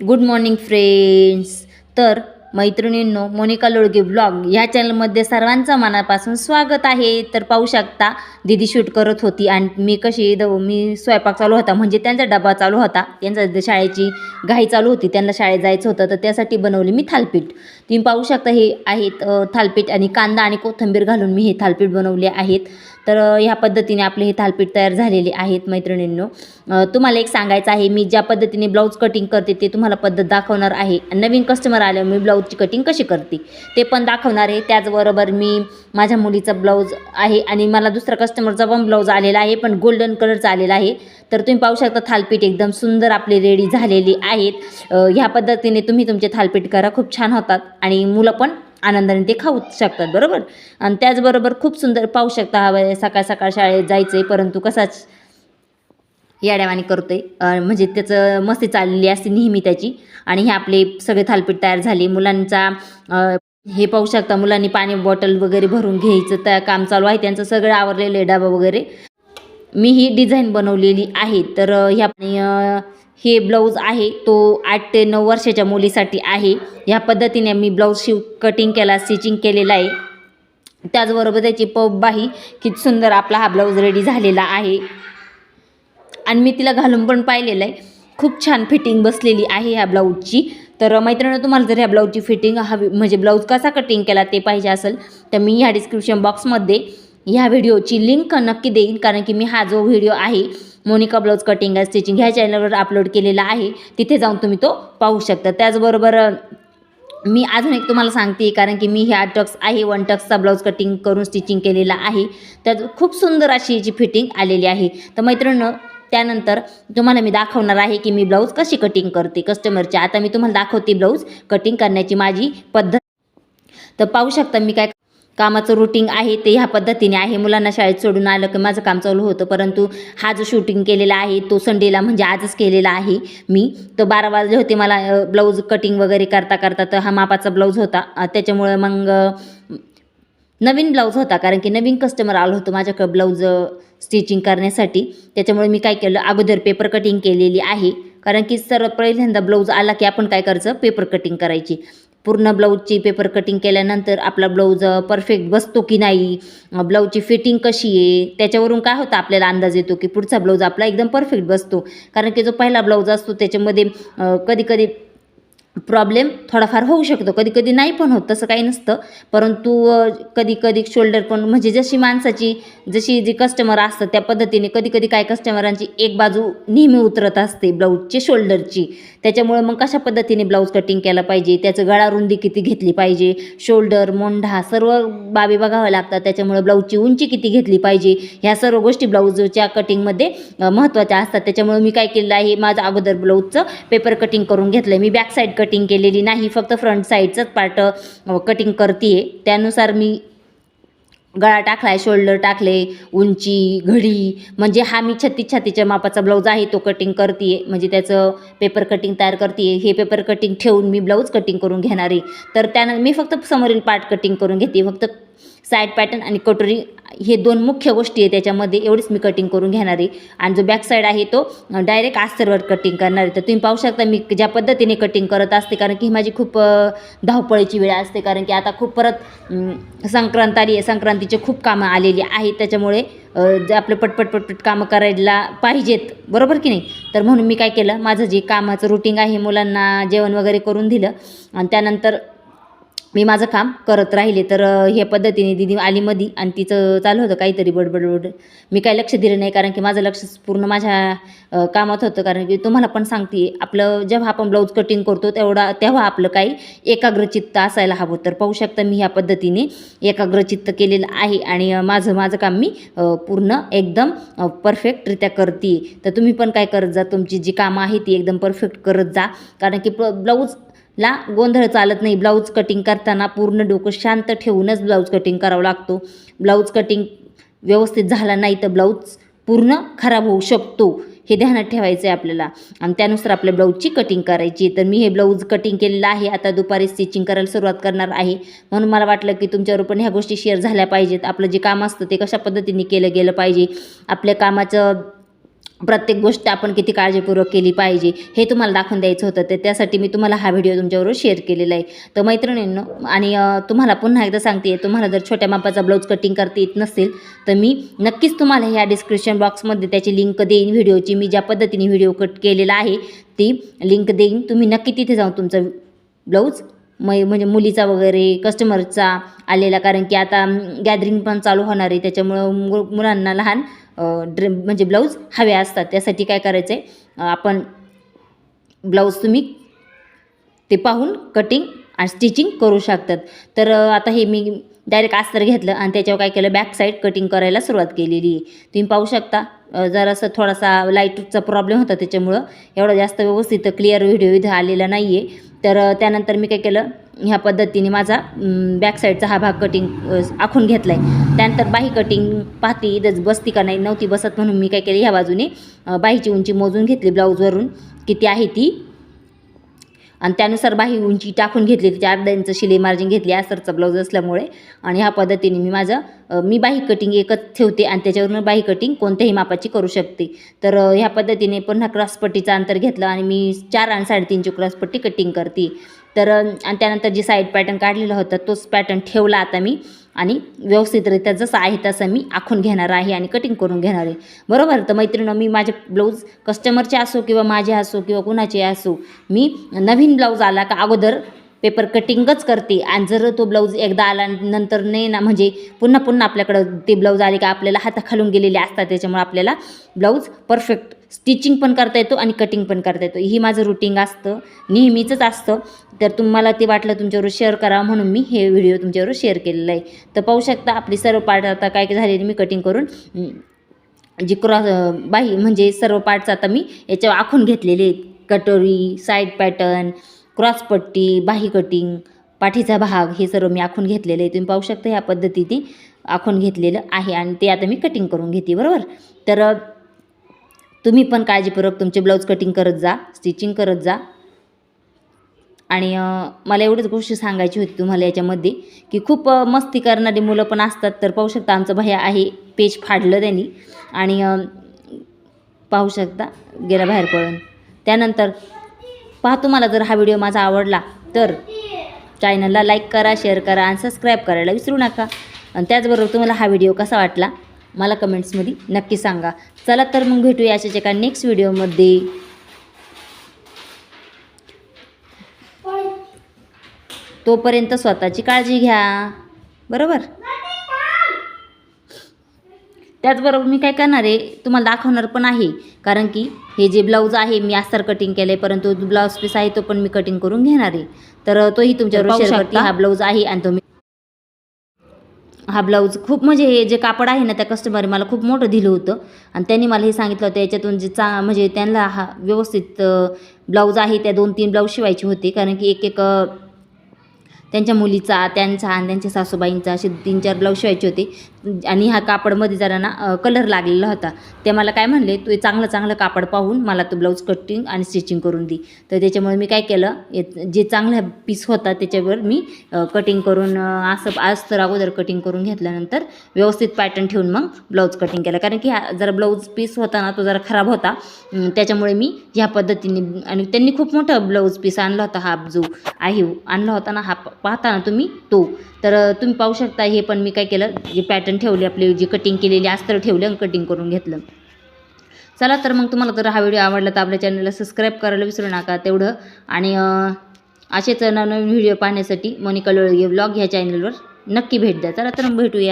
Good morning friends तर मैत्रिणींनो Monika Lolge blog ह्या चॅनलमध्ये सर्वांचं मनापासून स्वागत आहे. तर पाहू शकता दिदी शूट करत होती आणि मी कशी द मी स्वयंपाक चालू होता म्हणजे त्यांचा डबा चालू होता. त्यांचा शाळेची घाई चालू होती त्यांना शाळेत जायचं होतं तर त्यासाठी बनवली मी थालपीठ. तुम्ही पाहू शकता हे आहेत थालपीठ आणि कांदा आणि कोथिंबीर घालून मी हे थालपीठ बनवले आहेत. तर ह्या पद्धतीने आपले हे थालपीठ तयार झालेले आहेत मैत्रिणींनो. तुम्हाला एक सांगायचं आहे मी ज्या पद्धतीने ब्लाऊज कटिंग करते ते तुम्हाला पद्धत दाखवणार आहे. नवीन कस्टमर आल्यावर मी ब्लाऊजची कटिंग कशी करते ते पण दाखवणार आहे. त्याचबरोबर मी माझ्या मुलीचा ब्लाऊज आहे आणि मला दुसरा कस्टमरचा पण ब्लाऊज आलेला आहे पण गोल्डन कलरचा आलेला आहे. तर तुम्ही पाहू शकता थालपीठ एकदम सुंदर आपले रेडी झालेली आहेत. ह्या पद्धतीने तुम्ही तुमचे थालपीठ करा खूप छान होतात. आणि मुलं पण आनंदाने ते खाऊ शकतात बरोबर? आणि त्याचबरोबर खूप सुंदर पाहू शकता हवं सकाळ सकाळ शाळेत जायचं आहे परंतु कसाच याड्यावानी करतोय आहे म्हणजे त्याचं मस्ती चाललेली असते नेहमी त्याची. आणि हे आपले सगळे थालपीठ तयार झाले मुलांचा हे पाहू शकता मुलांनी पाणी बॉटल वगैरे भरून घ्यायचं त्या काम चालू आहे त्यांचं सगळं आवरलेलं आहे डबा वगैरे. मी ही डिझाईन बनवलेली आहे तर ह्या हे ब्लाऊज आहे तो आठ ते नऊ वर्षाच्या मुलीसाठी आहे. ह्या पद्धतीने मी ब्लाऊज शिव कटिंग केला स्टिचिंग केलेला आहे. त्याचबरोबर त्याची पबाही किती सुंदर आपला हा ब्लाऊज रेडी झालेला आहे. आणि मी तिला घालून पण पाहिलेलं आहे. खूप छान फिटिंग बसलेली आहे ह्या ब्लाऊजची. तर मैत्रिणी तुम्हाला जर ह्या ब्लाऊजची फिटिंग हवी म्हणजे ब्लाऊज कसा कटिंग केला ते पाहिजे असेल तर मी ह्या डिस्क्रिप्शन बॉक्समध्ये ह्या व्हिडिओची लिंक नक्की देईन. कारण की मी हा जो व्हिडिओ आहे Monika blouse cutting and stitching ह्या चॅनलवर अपलोड केलेला आहे. तिथे जाऊन तुम्ही तो पाहू शकता. त्याचबरोबर मी अजून एक तुम्हाला सांगते कारण की मी ह्या टक्स आहे वन टक्सचा ब्लाऊज कटिंग करून स्टिचिंग केलेला आहे. त्यात खूप सुंदर अशी याची फिटिंग आलेली आहे. तर मैत्रिणी त्यानंतर तुम्हाला मी दाखवणार आहे की मी ब्लाऊज कशी कटिंग करते कस्टमरची आता मी तुम्हाला दाखवते ब्लाऊज कटिंग करण्याची माझी पद्धत. तर पाहू शकता मी काय कामाचं रुटीन आहे ते ह्या पद्धतीने आहे. मुलांना शाळेत सोडून आलं की माझं काम चालू होतं. परंतु हा जो शूटिंग केलेला आहे तो संडेला म्हणजे आजच केलेला आहे मी. तर बारा वाजले होते मला ब्लाऊज कटिंग वगैरे करता करता तर हा मापाचा ब्लाऊज होता. त्याच्यामुळं मग नवीन ब्लाऊज होता. कारण की नवीन कस्टमर आलं होतं माझ्याकडं ब्लाऊज स्टिचिंग करण्यासाठी. त्याच्यामुळे मी काय केलं अगोदर पेपर कटिंग केलेली आहे. कारण की सर्व पहिल्यांदा ब्लाऊज आला की आपण काय करायचं? पेपर कटिंग करायची. पूर्ण ब्लाऊजची पेपर कटिंग केल्यानंतर आपला ब्लाऊज परफेक्ट बसतो की नाही? ब्लाऊजची फिटिंग कशी आहे? त्याच्यावरून काय होतं आपल्याला अंदाज येतो की पुढचा ब्लाऊज आपला एकदम परफेक्ट बसतो. कारण की जो पहिला ब्लाऊज असतो त्याच्यामध्ये कधी कधी प्रॉब्लेम थोडाफार होऊ शकतो. कधी कधी नाही पण होत तसं काही नसतं. परंतु कधी कधी शोल्डर पण म्हणजे जशी माणसाची जशी जी कस्टमर असतं त्या पद्धतीने कधी कधी काय कस्टमरांची एक बाजू नेहमी उतरत असते ब्लाऊजची शोल्डरची त्याच्यामुळे मग कशा पद्धतीने ब्लाऊज कटिंग केला पाहिजे? त्याचं गळा रुंदी किती घेतली पाहिजे? शोल्डर मोंढा सर्व बाबी बघाव्या लागतात. त्याच्यामुळे ब्लाऊजची उंची किती घेतली पाहिजे? ह्या सर्व गोष्टी ब्लाऊजच्या कटिंगमध्ये महत्त्वाच्या असतात. त्याच्यामुळे मी काय केलं आहे माझं अगोदर ब्लाऊजचं पेपर कटिंग करून घेतलं आहे मी बॅक साईड कटिंग केलेली नाही फक्त फ्रंट साईडचंच पार्ट कटिंग करते त्यानुसार मी गळा टाकलाय शोल्डर टाकले उंची घडी म्हणजे हा मी छत्तीस छातीच्या मापाचा ब्लाऊज आहे तो कटिंग करते म्हणजे त्याचं पेपर कटिंग तयार करते हे पेपर कटिंग ठेवून मी ब्लाऊज कटिंग करून घेणार. आहे तर त्यानं मी फक्त समोरील पार्ट कटिंग करून घेते. फक्त साईड पॅटर्न आणि कटोरी हे दोन मुख्य गोष्टी आहे. त्याच्यामध्ये एवढीच मी कटिंग करून घेणार आहे. आणि जो बॅक साईड आहे तो डायरेक्ट आस्तरवर कटिंग करणार आहे. तर तुम्ही पाहू शकता मी ज्या पद्धतीने कटिंग करत असते कारण की माझी खूप धावपळीची वेळ असते. कारण की आता खूप परत संक्रांत आली आहे संक्रांतीचे खूप कामं आलेली आहेत. त्याच्यामुळे जे आपले पटपट पटपट कामं करायला पाहिजेत. बरोबर की नाही? तर म्हणून मी काय केलं माझं जे कामाचं रुटीन आहे मुलांना जेवण वगैरे करून दिलं. आणि त्यानंतर मी माझं काम करत राहिले तर हे ह्या पद्धतीने दिदी आली मधी आणि तिचं चालू होतं काहीतरी बडबड मी काही लक्ष दिलं नाही कारण की माझं लक्ष पूर्ण माझ्या कामात होतं. कारण की तुम्हाला पण सांगते आपलं जेव्हा आपण ब्लाऊज कटिंग करतो तेवढा तेव्हा आपलं काही एकाग्रचित्त असायला हवं. तर पाहू शकता मी ह्या पद्धतीने एकाग्रचित्त केलेलं आहे आणि माझं माझं काम मी पूर्ण एकदम परफेक्टरित्या करते. तर तुम्ही पण काय करत जा तुमची जी कामं आहे ती एकदम परफेक्ट करत जा. कारण की ब्लाऊज ला गोंधळ चालत नाही. ब्लाऊज कटिंग करताना पूर्ण डोकं शांत ठेवूनच ब्लाऊज कटिंग करावं लागतो. ब्लाऊज कटिंग व्यवस्थित झाला नाही तर ब्लाऊज पूर्ण खराब होऊ शकतो हे ध्यानात ठेवायचं आहे आपल्याला. आणि त्यानुसार आपल्या ब्लाऊजची कटिंग करायची तर मी हे ब्लाऊज कटिंग केलेलं आहे. आता दुपारी स्टिचिंग करायला सुरुवात करणार आहे. म्हणून मला वाटलं की तुमच्यावर पण ह्या गोष्टी शेअर झाल्या पाहिजेत. आपलं जे काम असतं ते कशा पद्धतीने केलं गेलं पाहिजे? आपल्या कामाचं प्रत्येक गोष्ट आपण किती काळजीपूर्वक केली पाहिजे हे तुम्हाला दाखवून द्यायचं होतं. तर त्यासाठी मी तुम्हाला हा व्हिडिओ तुमच्याबरोबर शेअर केलेला आहे. तर मैत्रिणींनो आणि तुम्हाला पुन्हा एकदा सांगते तुम्हाला जर छोट्या मापाचा ब्लाऊज कटिंग करता येत नसेल तर मी नक्कीच तुम्हाला ह्या डिस्क्रिप्शन बॉक्समध्ये त्याची लिंक देईन व्हिडिओची मी ज्या पद्धतीने व्हिडिओ कट केलेला आहे ती लिंक देईन. तुम्ही नक्की तिथे जाऊन तुमचा ब्लाऊज मै म्हणजे मुलीचा वगैरे कस्टमरचा आलेला. कारण की आता गॅदरिंग पण चालू होणार आहे. त्याच्यामुळं मु मुलांना लहान ड्रे म्हणजे ब्लाऊज हवे असतात. त्यासाठी काय करायचं आहे आपण ब्लाऊज तुम्ही ते पाहून कटिंग आणि स्टिचिंग करू शकतात. तर आता हे मी डायरेक्ट अस्तर घेतलं आणि त्याच्यावर काय केलं? बॅक साईड कटिंग करायला सुरुवात केलेली आहे. तुम्ही पाहू शकता जरासं थोडासा लाईटचा प्रॉब्लेम होता त्याच्यामुळं. एवढा जास्त व्यवस्थित क्लिअर व्हिडिओ इथं आलेला नाही आहे तर त्यानंतर मी काय केलं? ह्या पद्धतीने माझा बॅक साईडचा हा भाग कटिंग आखून घेतला आहे त्यानंतर बाही कटिंग पाहती इथंच बसती का नाही नव्हती बसत म्हणून मी काय केलं ह्या बाजूने बाहीची उंची मोजून घेतली ब्लाऊजवरून किती आहे ती आणि त्यानुसार बाही उंची टाकून घेतली त्याच्या अर्धा इंच शिलाई मार्जिन घेतली असरचा ब्लाऊज असल्यामुळे. आणि ह्या पद्धतीने मी माझं मी बाही कटिंग एकच ठेवते आणि त्याच्यावरून बाही कटिंग कोणत्याही मापाची करू शकते. तर ह्या पद्धतीने पुन्हा क्रॉसपट्टीचं अंतर घेतलं आणि मी चार आणि साडेतीनची क्रॉसपट्टी कटिंग करते. तर आणि त्यानंतर जी साईड पॅटर्न काढलेला होता तोच पॅटर्न ठेवला आता मी. आणि व्यवस्थितरित्या जसं आहे तसं मी आखून घेणार आहे आणि कटिंग करून घेणार आहे. बरोबर? तर मैत्रिणं मी माझे ब्लाऊज कस्टमरचे असो किंवा माझे असो किंवा कुणाचे असो मी नवीन ब्लाऊज आला का अगोदर पेपर कटिंगच करते. आणि जर तो ब्लाऊज एकदा आला नंतर नाही ना म्हणजे पुन्हा पुन्हा आपल्याकडं ते ब्लाऊज आले का आपल्याला हाताखालून गेलेले असतात त्याच्यामुळे आपल्याला ब्लाऊज परफेक्ट स्टिचिंग पण करता येतो आणि कटिंग पण करता येतो. ही माझं रुटीन असतं. नेहमीचंच असतं. तर तुम्हाला ते वाटलं तुमच्याबरोबर शेअर करा म्हणून मी हे व्हिडिओ तुमच्याबरोबर शेअर केलेला आहे. तर पाहू शकता आपली सर्व पार्ट आता काय काय झालेली मी कटिंग करून. जी क्रॉस बाही म्हणजे सर्व पार्ट्स आता मी याच्यावर आखून घेतलेले आहेत. कटोरी साईड पॅटर्न क्रॉसपट्टी बाही कटिंग पाठीचा भाग हे सर्व मी आखून घेतलेलं आहे. तुम्ही पाहू शकता ह्या पद्धतीने आखून घेतलेलं आहे आणि ते आता मी कटिंग करून घेते. बरोबर? तर तुम्ही पण काळजीपूर्वक तुमचे ब्लाऊज कटिंग करत जा स्टिचिंग करत जा. आणि मला एवढीच गोष्ट सांगायची होती तुम्हाला याच्यामध्ये की खूप मस्ती करणारी मुलं पण असतात तर पाहू शकता आमचं भैया आहे पेज फाडलं त्यांनी. आणि पाहू शकता गेला बाहेर पळून. त्यानंतर पहा तुम्हाला जर हा व्हिडिओ माझा आवडला तर चॅनलला लाईक करा शेअर करा आणि सबस्क्राईब करायला विसरू नका. आणि त्याचबरोबर तुम्हाला हा व्हिडिओ कसा वाटला मला कमेंट्समध्ये नक्की सांगा. चला तर मग भेटूया अशाच एका नेक्स्ट व्हिडिओमध्ये तोपर्यंत स्वतःची काळजी घ्या. बरोबर? त्याचबरोबर मी काय करणार आहे तुम्हाला दाखवणार पण आहे. कारण की हे जे ब्लाऊज आहे मी अस्तर कटिंग केलं आहे परंतु ब्लाऊज पीस आहे तो पण मी कटिंग करून घेणार आहे. तर तोही तुमच्यावर शेअर करते. हा ब्लाऊज आहे आणि तो मी हा ब्लाऊज खूप म्हणजे हे जे कापड आहे ना त्या कस्टमरने मला खूप मोठं दिलं होतं. आणि त्यांनी मला हे सांगितलं होतं याच्यातून जे चा म्हणजे त्यांना हा व्यवस्थित ब्लाऊज आहे त्या दोन तीन ब्लाऊज शिवायचे होते. कारण की एक एक त्यांच्या मुलीचा त्यांचा आणि त्यांच्या सासूबाईंचा असे तीन चार ब्लाऊज शिवायचे होते. आणि ह्या कापडमध्ये जरा ना कलर लागलेला होता. ते मला काय म्हणले तू चांगलं चांगलं कापड पाहून मला तो ब्लाऊज कटिंग आणि स्टिचिंग करून दे. तर त्याच्यामुळे मी काय केलं जे चांगला पीस होता त्याच्यावर मी कटिंग करून असं आज तर अगोदर कटिंग करून घेतल्यानंतर व्यवस्थित पॅटर्न ठेवून मग ब्लाऊज कटिंग केलं. कारण की हा जरा ब्लाऊज पीस होता ना तो जरा खराब होता. त्याच्यामुळे मी ह्या पद्धतीने आणि त्यांनी खूप मोठा ब्लाऊज पीस आणला होता हा जो आहे आणला होता ना हा पाहता ना तुम्ही तो. तर तुम्ही पाहू शकता हे पण मी काय केलं जे पॅटर्न ठेवले आपली जी कटिंग केलेली अस्तर ठेवली आणि कटिंग करून घेतलं. चला तर मग तुम्हाला जर हा व्हिडिओ आवडला तर आपल्या चॅनलला सबस्क्राईब करायला विसरू नका तेवढं. आणि असेच नवनवीन व्हिडिओ पाहण्यासाठी मोनिका लोळगे ब्लॉग ह्या चॅनलवर नक्की भेट द्या. चला तर मग भेटूया.